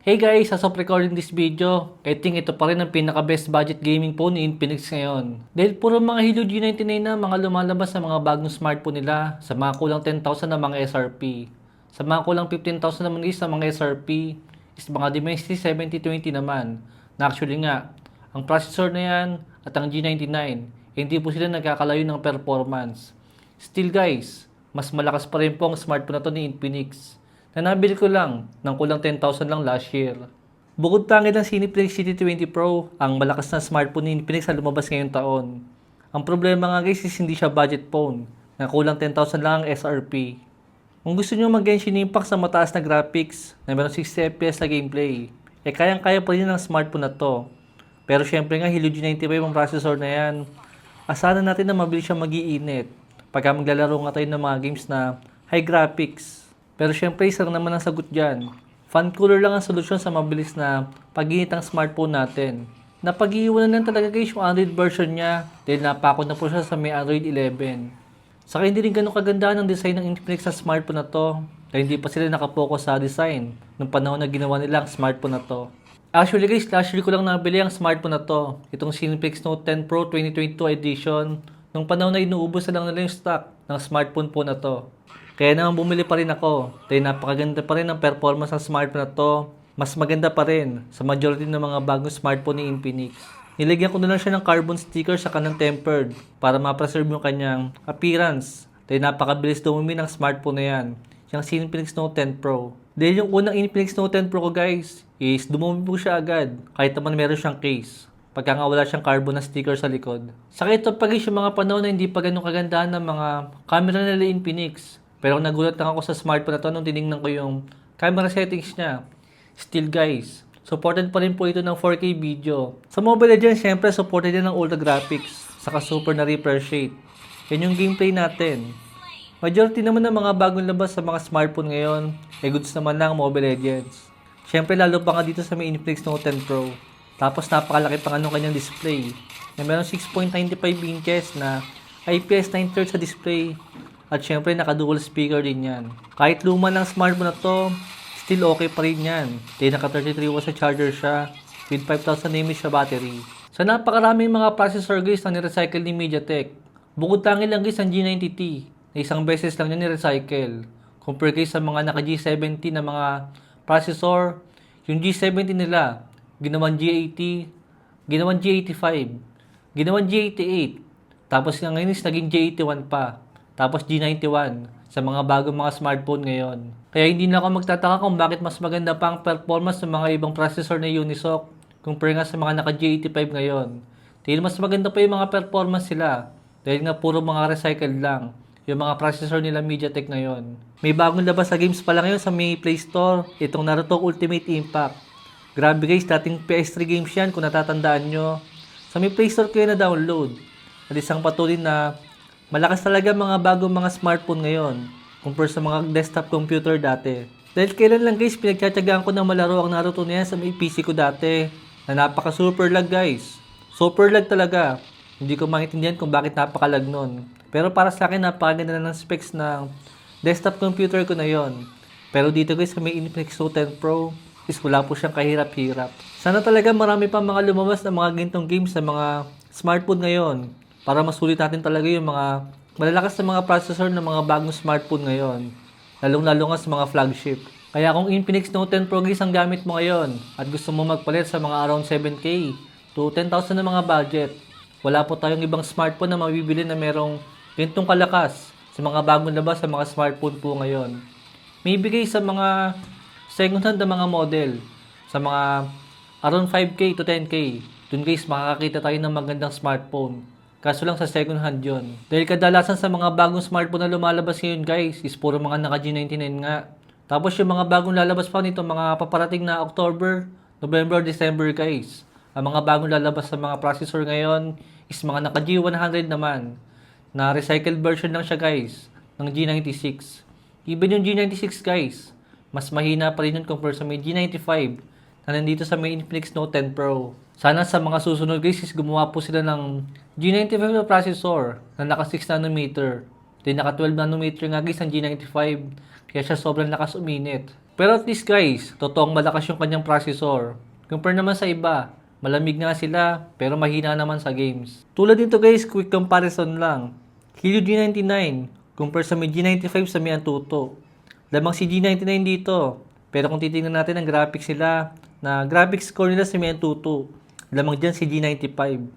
Hey guys, as of recording this video, I think ito pa rin ang pinaka best budget gaming phone ni Infinix ngayon. Dahil puro mga Helio G99 na mga lumalabas sa mga bagong smartphone nila sa mga kulang 10,000 na mga SRP. Sa mga kulang 15,000 naman is sa mga SRP is mga Dimensity 7020 naman. Na actually nga, ang processor na yan at ang G99, hindi po sila nagkakalayo ng performance. Still guys, mas malakas pa rin po ang smartphone na to ni Infinix na nabili ko lang ng kulang 10,000 lang last year. Bukod pangit ng Cineplex GT20 Pro, ang malakas na smartphone ni Infinix na lumabas ngayong taon. Ang problema nga guys is hindi siya budget phone, na kulang 10,000 lang ang SRP. Kung gusto nyo mag Genshin Impact sa mataas na graphics, na meron 60 FPS na gameplay, eh kayang-kaya pa rin ng smartphone na to. Pero syempre nga, Helio G95 ang processor na yan. Asahan natin na mabilis siya magiinit pagka maglalaro nga tayo ng mga games na high graphics. Pero syempre, isa naman ang sagot dyan. Fan cooler lang ang solusyon sa mabilis na pag-init ng smartphone natin. Napag-iiwanan lang talaga guys yung Android version niya dahil napakot na po siya sa may Android 11. Saka hindi rin ganun kaganda ng design ng Infinix sa smartphone na to dahil hindi pa sila nakapokus sa design nung panahon na ginawa nila ang smartphone na to. Actually guys, last year ko lang nabili ang smartphone na to. Itong Cineplex Note 10 Pro 2022 edition. Nung panahon na inuubos na lang nila yung stock ng smartphone po na to. Kaya naman bumili pa rin ako. Dahil napakaganda pa rin ang performance ng smartphone na to. Mas maganda pa rin sa majority ng mga bagong smartphone ni Infinix. Nilagyan ko na lang siya ng carbon sticker sa kanang tempered para ma-preserve yung kanyang appearance. Dahil napakabilis dumumi ng smartphone na yan. Yung Infinix Note 10 Pro. Dahil yung unang Infinix Note 10 Pro ko guys, is dumumi po siya agad. Kahit naman meron siyang case. Pagka nga wala siyang carbon na sticker sa likod. Saka ito pag yung mga panahon na hindi pa ganun kagandahan ng mga camera nila Infinix. Pero nagulat lang ako sa smartphone na to nung tinignan ko yung camera settings niya. Still guys, supported pa rin po ito ng 4K video. Sa Mobile Legends, syempre supported din ng ultra graphics. Saka super na refresh rate. Yan yung gameplay natin. Majority naman ng mga bagong labas sa mga smartphone ngayon, ay goods naman ang Mobile Legends. Syempre lalo pa nga dito sa may Infinix Note 10 Pro. Tapos napakalaki pa nga nung kanyang display. Na meron 6.95 inches na IPS 9 thirds sa display. At syempre naka-dual speaker din yan. Kahit luma ng smartphone na to, still okay pa rin yan. Dahil naka 33 watts sa charger siya with 5,000 mAh battery. Sa napakaraming mga processor guys na nirecycle ni MediaTek. Bukod tangi lang guys ang G90T na isang beses lang niya nirecycle. Compare guys sa mga naka G70 na mga processor, yung G70 nila, ginawan G80, ginawan G85, ginawan G88, tapos nga ngayon is naging J81 pa. Tapos G91 sa mga bagong mga smartphone ngayon. Kaya hindi na ako magtataka kung bakit mas maganda pa ang performance ng mga ibang processor na Unisoc compare nga sa mga naka G85 ngayon. Dahil mas maganda pa yung mga performance sila. Dahil nga puro mga recycled lang yung mga processor nila MediaTek ngayon. May bagong labas sa games pala ngayon sa may Play Store, itong Naruto Ultimate Impact. Grabe guys, dating PS3 games yan kung natatandaan nyo. Sa may Play Store kayo na-download. At isang patuloy na malakas talaga mga bagong mga smartphone ngayon compare sa mga desktop computer dati. Dahil kailan lang guys, pinagtsatsagaan ko na malaro ang Naruto na sa may PC ko dati. Na napaka super lag guys. Super lag talaga. Hindi ko maintindihan kung bakit napakalag nun. Pero para sa akin, napakaganda na ng specs ng desktop computer ko na yon. Pero dito guys, sa may Infinix Note 10 Pro, is wala po siyang kahirap-hirap. Sana talaga marami pa mga lumabas na mga gintong games sa mga smartphone ngayon. Para masulit natin talaga yung mga malalakas na mga processor ng mga bagong smartphone ngayon. Lalong-lalo nga sa mga flagship. Kaya kung Infinix Note 10 Pro guys ang gamit mo ngayon at gusto mo magpalit sa mga around 7K to 10,000 na mga budget, wala po tayong ibang smartphone na mabibili na merong ganitong kalakas sa mga bagong labas sa mga smartphone po ngayon. May bigay sa mga second hand na mga model sa mga around 5K to 10K. Doon guys, makakakita tayo ng magandang smartphone. Kaso lang sa second hand yon. Dahil kadalasan sa mga bagong smartphone na lumalabas ngayon guys, is puro mga naka G99 nga. Tapos yung mga bagong lalabas pa nito, mga paparating na October, November, December guys. Ang mga bagong lalabas sa mga processor ngayon is mga naka G100 naman. Na recycled version lang siya guys, ng G96. Even yung G96 guys, mas mahina pa rin yun compare sa may G95 na nandito sa may Infinix Note 10 Pro. Sana sa mga susunod guys gumawa po sila ng G95 na processor na naka 6 nanometer. Then naka 12 nanometer nga guys ang G95 kaya siya sobrang lakas uminit. Pero at least guys, totoong malakas yung kanyang processor. Compare naman sa iba, malamig nga sila pero mahina naman sa games. Tulad nito guys, quick comparison lang. Helio G99 compare sa Mi G95 sa Mi Antutu. Lamang si G99 dito. Pero kung titingnan natin ang graphics nila, na graphics score nila sa Mi Antutu, lamang dyan si G95.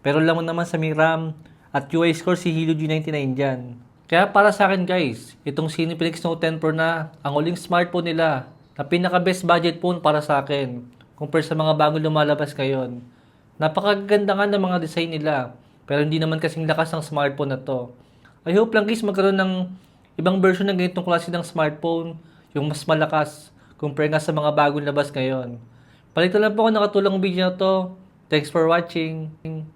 Pero lamang naman sa RAM at UI score si Helio G99 dyan. Kaya para sa akin guys, itong Cineplex Note 10 Pro na ang uling smartphone nila na pinaka best budget phone para sa akin compare sa mga bagong lumalabas ngayon. Napakaganda nga ng mga design nila pero hindi naman kasing lakas ng smartphone na to. I hope lang guys magkaroon ng ibang version ng ganitong klase ng smartphone yung mas malakas compare nga sa mga bagong labas ngayon. Na lang po ako nakatulong video na to. Thanks for watching.